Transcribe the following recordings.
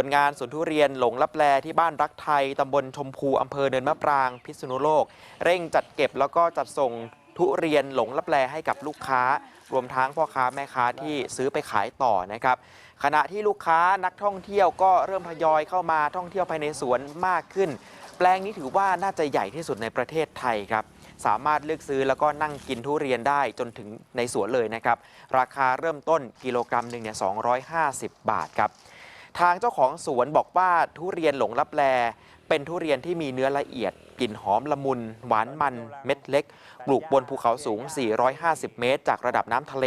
คนงานสวนทุเรียนหลงลับแลที่บ้านรักไทยตำบลชมพูอำเภอเนินมะปราง พิษณุโลก เร่งจัดเก็บแล้วก็จัดส่งทุเรียนหลงลับแลให้กับลูกค้า รวมทั้งพ่อค้าแม่ค้าที่ซื้อไปขายต่อนะครับ ขณะที่ลูกค้านักท่องเที่ยวก็เริ่มทยอยเข้ามาท่องเที่ยวภายในสวนมากขึ้น แปลงนี้ถือว่าน่าจะใหญ่ที่สุดในประเทศไทยครับสามารถเลือกซื้อแล้วก็นั่งกินทุเรียนได้จนถึงในสวนเลยนะครับ ราคาเริ่มต้นกิโลกรัมหนึ่งเนี่ย250 บาทครับ ทางเจ้าของสวนบอกว่าทุเรียนหลงลับแล เป็นทุเรียนที่มีเนื้อละเอียด กลิ่นหอมละมุน หวานมันเม็ดเล็ก ปลูกบนภูเขาสูง 450 เมตร จากระดับน้ำทะเล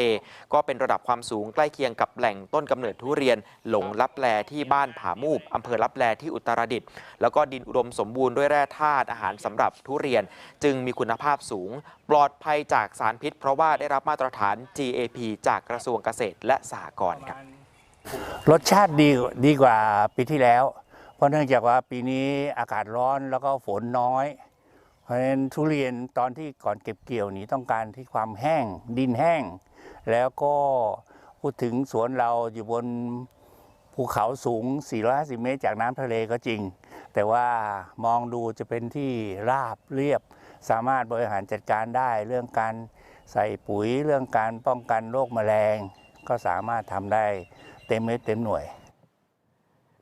ก็เป็นระดับความสูงใกล้เคียงกับแหล่งต้นกำเนิดทุเรียนหลงลับแลที่บ้านผามูบอำเภอลับแลที่อุตรดิตถ์แล้วก็ดินอุดมสมบูรณ์ด้วยแร่ธาตุอาหารสำหรับทุเรียน จึงมีคุณภาพสูง ปลอดภัยจากสารพิษ เพราะว่าได้รับมาตรฐาน GAP จากกระทรวงเกษตรและสหกรณ์ครับ รสชาติดีดีกว่าปีที่แล้ว เพราะเนื่องจากว่าปีนี้อากาศร้อนแล้วก็ฝนน้อย เพราะฉะนั้นทุเรียนตอนที่ก่อนเก็บเกี่ยวนี้ต้องการที่ความแห้งดินแห้ง แล้วก็พูดถึงสวนเราอยู่บนภูเขาสูง 450 เมตรจากน้ำทะเลก็จริง แต่ว่ามองดูจะเป็นที่ราบเรียบ สามารถบริหารจัดการได้เรื่องการใส่ปุ๋ยเรื่องการป้องกันโรคแมลง ก็สามารถทำได้ เต็มเม็ดเต็มหน่วย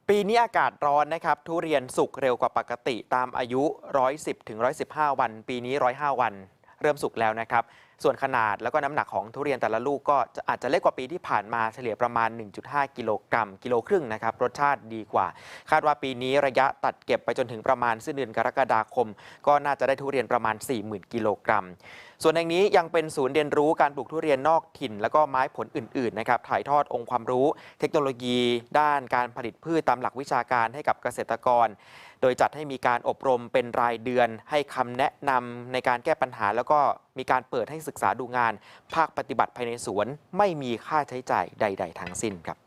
ปีนี้อากาศร้อนนะครับ ทุเรียนสุกเร็วกว่าปกติตามอายุ 110ถึง115 วัน ปีนี้ 105 วัน เริ่มสุกแล้วนะครับส่วนขนาดแล้วก็น้ำหนักของทุเรียนแต่ละลูกก็อาจจะเล็กกว่าปีที่ผ่านมาเฉลี่ยประมาณ 1.5 กิโลกรัมกิโลครึ่งนะครับรสชาติดีกว่า คาดว่าปีนี้ระยะตัดเก็บไปจนถึงประมาณสิ้นเดือนกรกฎาคม ก็น่าจะได้ทุเรียนประมาณ 40,000 กิโลกรัม ส่วนแห่งนี้ยังเป็นศูนย์เรียนรู้การปลูกทุเรียนนอกถิ่น แล้วก็ไม้ผลอื่นๆนะครับถ่ายทอดองค์ความรู้ เทคโนโลยี ด้านการผลิตพืชตามหลักวิชาการให้กับเกษตรกร โดยจัดให้มีการอบรมเป็นรายเดือน ให้คำแนะนำในการแก้ปัญหาแล้วก็ มีการเปิดให้ศึกษาดูงาน ภาคปฏิบัติภายในสวน ไม่มีค่าใช้จ่ายใด ๆ ทั้งสิ้นครับ